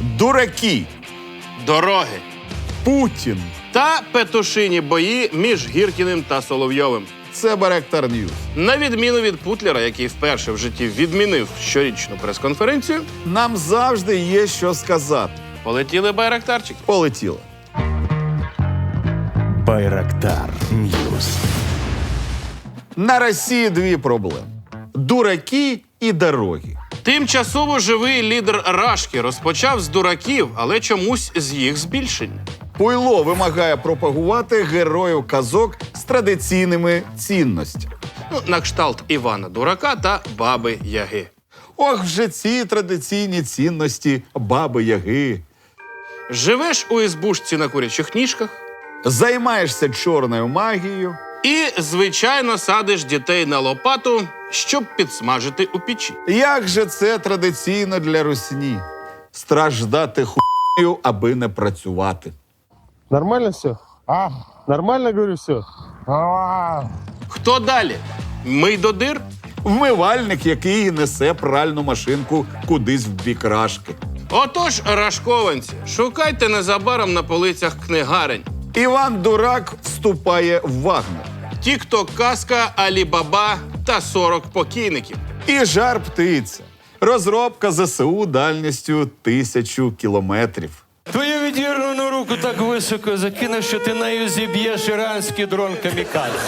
дураки, Дороги Путін. та петушині бої між Гіркіним та Соловйовим. Це Беректар Ньюс. На відміну від Путлера, який вперше в житті відмінив щорічну прес-конференцію, Нам завжди є що сказати. полетіли байрактарчики. Полетіло. Байрактар Ньюс. На Росії дві проблеми: дураки і дороги. Тимчасово живий лідер Рашки розпочав з дураків, але чомусь з їх збільшення. Пуйло вимагає пропагувати героїв казок з традиційними цінностями. Ну, на кшталт Івана Дурака та Баби Яги. Ох, вже ці традиційні цінності баби Яги. Живеш у ізбушці на курячих ніжках Займаєшся чорною магією. І, звичайно, садиш дітей на лопату, щоб підсмажити у печі. Як же це традиційно для русні? Страждати хуйнею, аби не працювати. Нормально все? А? Нормально, говорю, все? А, Хто далі? Мий до дир? Вмивальник, який несе пральну машинку кудись в бік рашки. Отож, рашкованці, шукайте незабаром на полицях книгарень. Іван Дурак вступає в Вагнер. Тік-ток казка, Алібаба та 40 покійників. І жар птиця. Розробка ЗСУ дальністю тисячу кілометрів. Твою відірвану руку так високо закинув, що ти нею зіб'єш іранський дрон камікадзе.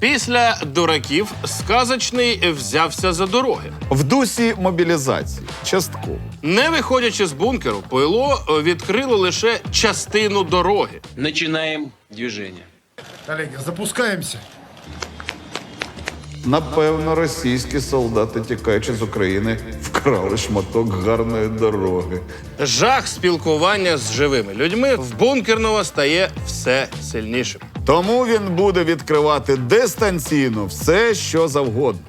Після дураків сказочний взявся за дороги. В дусі мобілізації частково. Не виходячи з бункеру, пойло відкрило лише частину дороги. Начинаем движение. Коллеги, запускаемся. Напевно, російські солдати, тікаючи з України, вкрали шматок гарної дороги. Жах спілкування з живими людьми в бункерного стає все сильнішим. Тому він буде відкривати дистанційно все, що завгодно.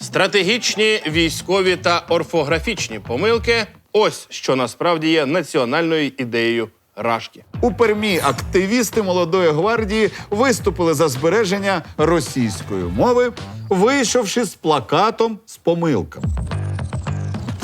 Стратегічні, військові та орфографічні помилки ось що насправді є національною ідеєю Рашки. У Пермі активісти молодої гвардії виступили за збереження російської мови, вийшовши з плакатом з помилками.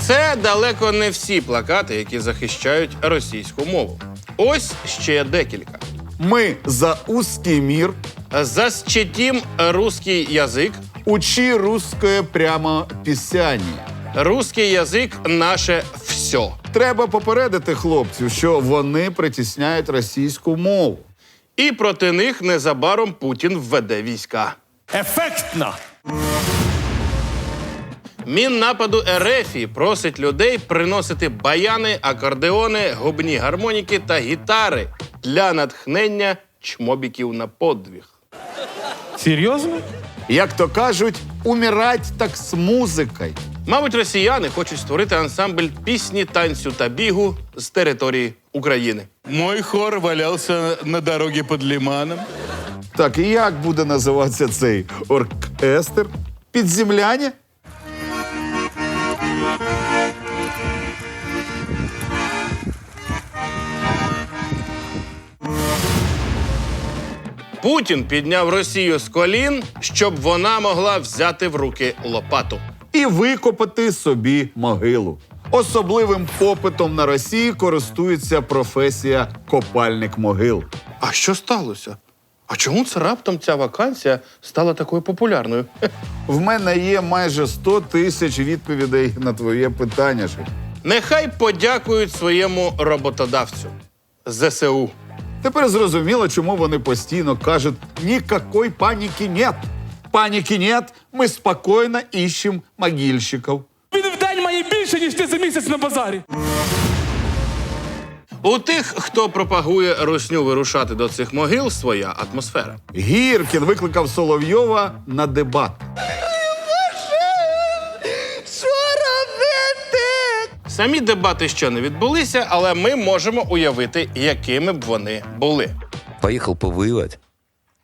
Це далеко не всі плакати, які захищають російську мову. Ось ще декілька. Ми за узкий мір, Защитим русский язик. учи русское прямо пісяння. Русский язик наше все. Треба попередити хлопців, що вони притісняють російську мову. І проти них незабаром Путін введе війська. Ефектно! Міннападу Ерефії просить людей приносити баяни, акордеони, губні гармоніки та гітари для натхнення чмобіків на подвиг. Серйозно? Як то кажуть, умирать так з музикою. Мабуть, росіяни хочуть створити ансамбль пісні, танцю та бігу з території України. Мой хор валявся на дорогі під Лиманом. Так, і як буде називатися цей оркестр? Підземляні? Путін підняв Росію з колін, щоб вона могла взяти в руки лопату. і викопати собі могилу. Особливим попитом на Росії користується професія копальник могил. А що сталося? А чому це раптом ця вакансія стала такою популярною? В мене є майже 100 тисяч відповідей на твоє питання. Нехай подякують своєму роботодавцю ЗСУ. Тепер зрозуміло, чому вони постійно кажуть: нікакої паніки нет. Паніки нет, ми спокійно іщемо могильщиків. Він в день має більше, ніж ти за місяць на базарі. У тих, хто пропагує русню вирушати до цих могил, своя атмосфера. Гіркін викликав Соловйова на дебат. Самі дебати ще не відбулися, але ми можемо уявити, якими б вони були. Поехал повоевать.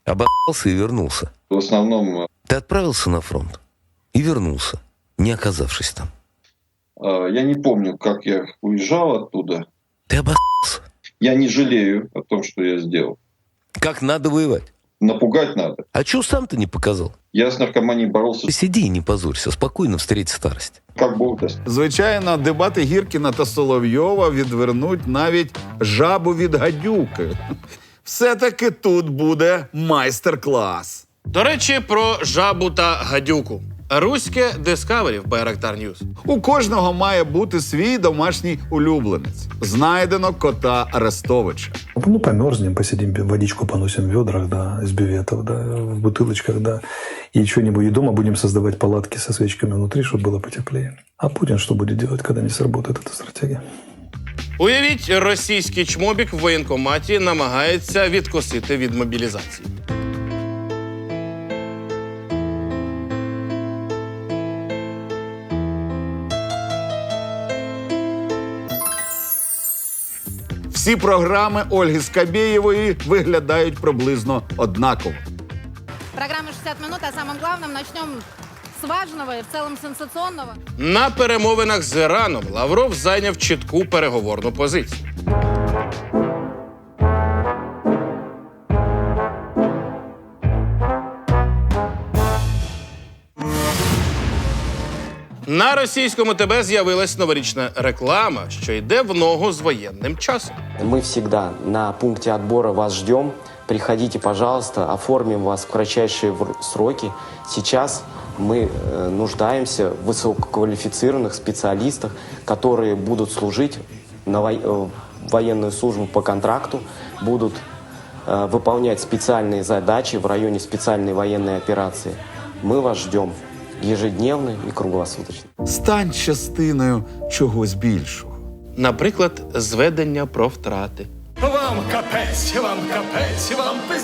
Обосрался и вернулся. В основном Ты отправился на фронт и вернулся, не оказавшись там. э, я не помню, как я уезжал оттуда. Ты обосрался. Я не жалею о том, что я сделал. Как надо воевать. Напугать надо. А чего сам ты не показал? Я з наркоманією боровся. Сиди и не позорься, спокійно встреть старость. Як бог. Звичайно, дебати Гіркіна та Соловйова відвернуть навіть жабу від гадюки. Все-таки тут буде майстер-клас. До речі, про жабу та гадюку. Руське Discovery в Байрактар News. У кожного має бути свій домашній улюбленець. Знайдено кота Арестовича. Ну, померзнем, посидим, водичку поносим в ведрах, да, из бюветов, да, в бутылочках, да, и что-нибудь, и дома будем создавать палатки со свечками внутри, чтобы было потеплее. А Путин что будет делать, когда не сработает эта стратегия? Уявіть, російський чмобік в воєнкоматі намагається відкосити від мобілізації. Всі програми Ольги Скабєєвої виглядають приблизно однаково. Программа «60 минут» а самом главном. Начнем с важного и в целом сенсационного. На перемовинах з Іраном Лавров зайняв чітку переговорну позицію. На російському ТБ з'явилась новорічна реклама, що йде в ногу з воєнним часом. Мы всегда на пункте отбора вас ждем. Приходите, пожалуйста, оформим вас в кратчайшие вр- сроки. Сейчас мы э, нуждаемся в высококвалифицированных специалистах, которые будут служить на вой- э, военную службу по контракту, будут э, выполнять специальные задачи в районе специальной военной операции. Мы вас ждем ежедневно і круглосуточно. Стань частиною чогось більшого. Наприклад, зведення про втрати. Вам капець, вам капець, вам пиз...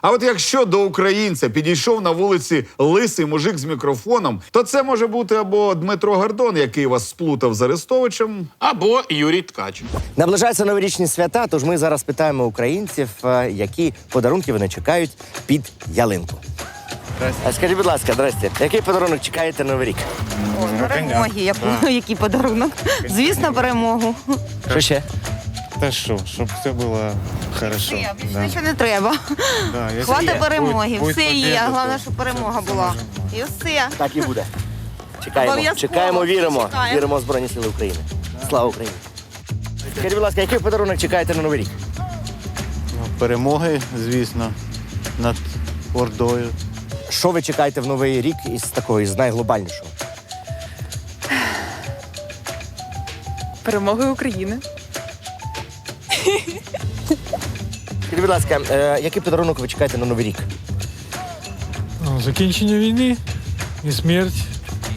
А от якщо до українця підійшов на вулиці лисий мужик з мікрофоном, то це може бути або Дмитро Гордон, який вас сплутав з Арестовичем, Або Юрій Ткач. Наближаються новорічні свята, тож ми зараз питаємо українців, е, які подарунки вони чекають під ялинку. А Скажіть, будь ласка, здрасте, який подарунок чекаєте на новий рік? Перемоги, який подарунок. Звісно, перемогу. Що ще? Та що, щоб все було хорошо. Нічого не треба. Да, Хватить перемоги, все є. Головне, щоб перемога була. І все. Так і буде. Чекаємо, Обов'язково. чекаємо, віримо. Чекаємо. Віримо в Збройні Сили України. Слава Україні! Скажіть, будь ласка, який подарунок чекаєте на новий рік? Перемоги, звісно, над Ордою. Що ви чекаєте в новий рік із такого, із найглобальнішого? Перемоги України. Скажіть, будь ласка, е, який подарунок ви чекаєте на новий рік? Закінчення війни і смерть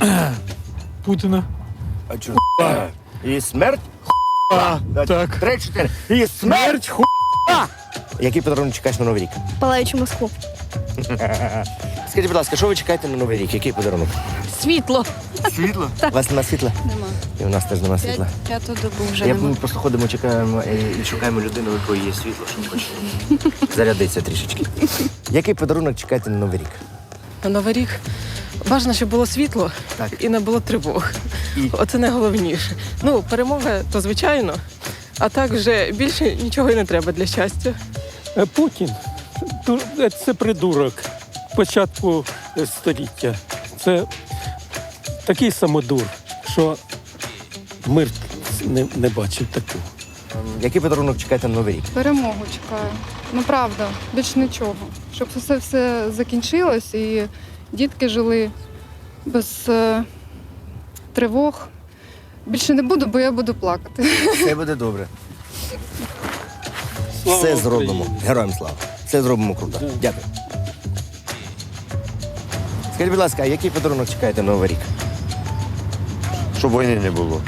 Путіна. А чого? І смерть? Так. Три, чотири. І смерть хуа. Який подарунок чекаєш на новий рік? Палаючу Москву. Скажіть, будь ласка, що ви чекаєте на новий рік? Який подарунок? Світло. Світло? У вас нема світла? Нема. І у нас теж нема світла. П'яту добу вже Я ми просто ходимо, чекаємо е, і шукаємо людину, у якої є світло, щоб хоч зарядитися трішечки. Який подарунок чекаєте на новий рік? На Новий рік бажано, щоб було світло Так. і не було тривог. І? Оце найголовніше. Ну, перемога, то звичайно. А так вже більше нічого і не треба для щастя. Е, Путін це придурок початку е, століття. Це такий самодур, що мир не, не бачив такого. Який подарунок чекаєте на новий рік? Перемогу чекаю. Ну правда, більш нічого. Щоб все все закінчилось і дітки жили без е, тривог. Більше не буду, бо я буду плакати. Все буде добре. Все зробимо. Героям слава. Все зробимо круто. Дякую. Скажіть, будь ласка, а який подарунок чекаєте на новий рік? Щоб війни не було.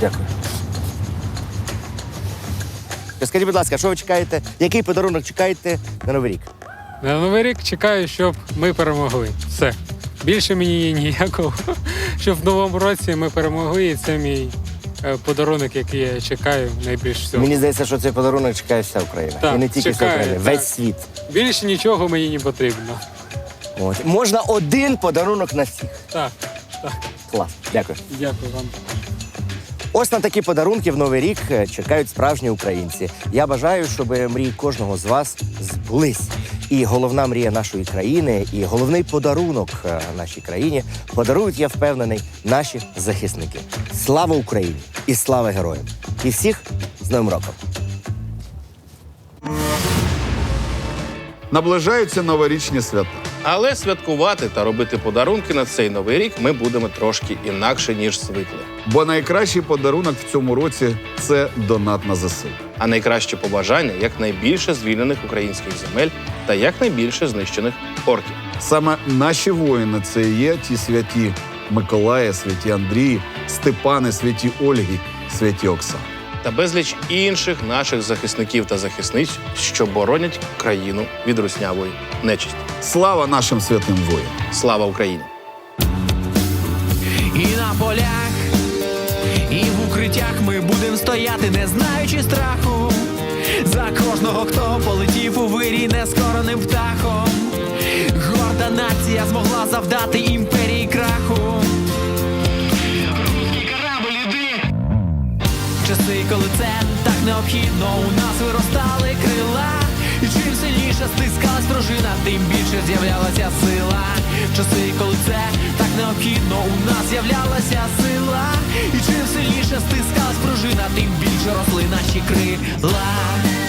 Дякую. Скажіть, будь ласка, що ви чекаєте? Який подарунок чекаєте на новий рік? На новий рік чекаю, щоб ми перемогли. Все. Більше мені ніякого. Щоб в новому році ми перемогли, і це мій подарунок, який я чекаю найбільш всього. Мені здається, що цей подарунок чекає вся Україна. Так, І не тільки вся Україна, так. весь світ. Більше нічого мені не потрібно. От. Можна один подарунок на всіх. Так, так. Клас. Дякую. дякую вам. Ось на такі подарунки в новий рік е, чекають справжні українці. Я бажаю, щоб мрії кожного з вас збулись. І головна мрія нашої країни, і головний подарунок е, нашій країні подарують, я впевнений, наші захисники. Слава Україні і слава героям! І всіх з Новим роком! Наближаються новорічні свята. Але святкувати та робити подарунки на цей новий рік ми будемо трошки інакше, ніж звикли. Бо найкращий подарунок в цьому році це донат на ЗСУ. А найкраще побажання якнайбільше звільнених українських земель та якнайбільше знищених орків. Саме наші воїни це і є ті святі Миколая, святі Андрії, Степани, святі Ольги, святі Оксани. та безліч інших наших захисників та захисниць, що боронять країну від руснявої нечисті. Слава нашим святим воїнам! Слава Україні! Укриттях ми будемо стояти, не знаючи страху. За кожного, хто полетів у вирій нескороним птахом. Горда нація змогла завдати імперії краху. Часи, коли це так необхідно, у нас виростали крила. І чим сильніше стискалась пружина, тим більше з'являлася сила. Часи, коли це так необхідно, у нас з'являлася сила. І чим сильніше стискалась пружина, тим більше росли наші крила.